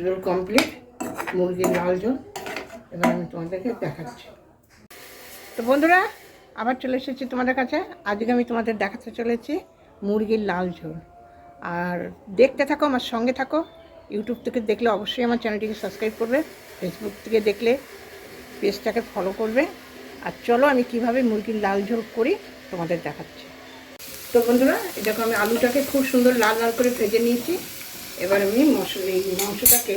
ঝোল কমপ্লিট মুরগির লাল ঝোল, এবার আমি তোমাদেরকে দেখাচ্ছি। তো বন্ধুরা, আবার চলে এসেছি তোমাদের কাছে। আজকে আমি তোমাদের দেখাতে চলেছি মুরগির লাল ঝোল। আর দেখতে থাকো, আমার সঙ্গে থাকো। ইউটিউব থেকে দেখলে অবশ্যই আমার চ্যানেলটিকে সাবস্ক্রাইব করবে। ফেসবুক থেকে দেখলে পেজটাকে ফলো করবে। আর চলো, আমি কীভাবে মুরগির লাল ঝোল করি তোমাদের দেখাচ্ছি। তো বন্ধুরা দেখো আমি আলুটাকে খুব সুন্দর লাল লাল করে ভেজে নিয়েছি। এবার আমি মাংসটাকে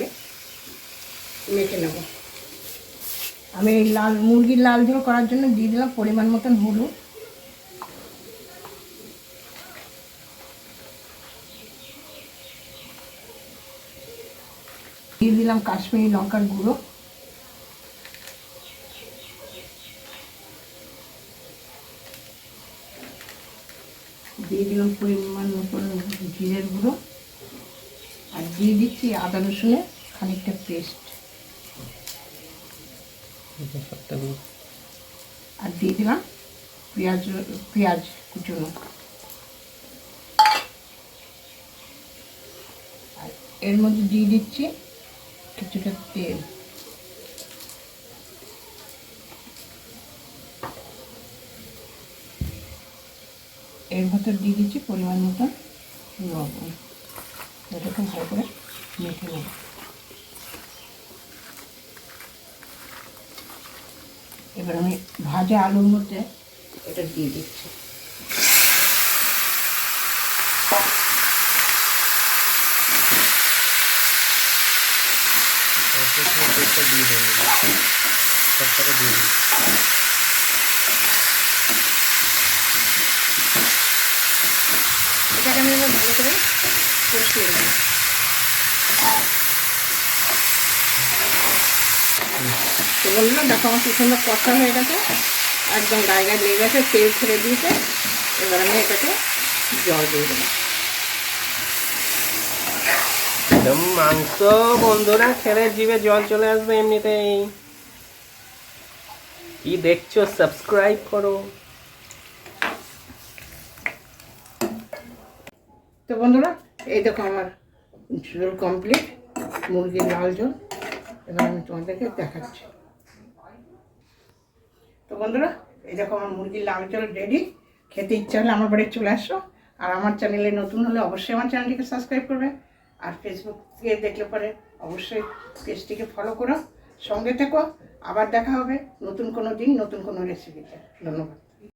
মেখে নেব। আমি এই লাল, মুরগির লাল ঝোল করার জন্য দিয়ে দিলাম পরিমাণ মতন হলুদ। দিয়ে দিলাম কাশ্মীরি লঙ্কার গুঁড়ো। দিয়ে দিলাম পরিমাণ মতন জিরের গুঁড়ো। আর দিয়ে দিচ্ছি আদা রসুনের খানিকটা পেস্ট আর দিয়ে দিলাম পেঁয়াজ পেঁয়াজ কুচুনো। আর এর মধ্যে দিয়ে দিচ্ছি কিছুটা তেল। এর ভেতর দিয়ে দিচ্ছি পরিমাণ মতন লবণ। এটাকে ভালো করে মেখে নেব। এবার আমি ভাজা আলুর মধ্যে এটা দিয়ে দিচ্ছি। এটাকে আমি এবার ভালো করে কষিয়ে নেব তো বললাম দেখো সুন্দর কষা হয়ে গেছে একদম গায়ে গায়ে লেগে গেছে তেল ছেড়ে দিয়েছে এবার আমি এটাকে জল দিয়ে দেবো একদম মাংস বন্ধুরা খেলে জিভে জল চলে আসবে এমনিতেই কি দেখছ সাবস্ক্রাইব করো তো বন্ধুরা এই দেখো আমার ঝোল কমপ্লিট মুরগির লাল ঝোল, এবার আমি তোমাদেরকে দেখাচ্ছি। তো বন্ধুরা, এই দেখো আমার মুরগির লাল ঝোল রেডি খেতে ইচ্ছা হলে আমার বাড়ি চলে আসো। আর আমার চ্যানেলে নতুন হলে অবশ্যই আমার চ্যানেলটিকে সাবস্ক্রাইব করবে। আর ফেসবুক থেকে দেখলে পরে অবশ্যই পেজটিকে ফলো করো। সঙ্গে থেকো। আবার দেখা হবে নতুন কোনো দিন, নতুন কোনো রেসিপিতে ধন্যবাদ।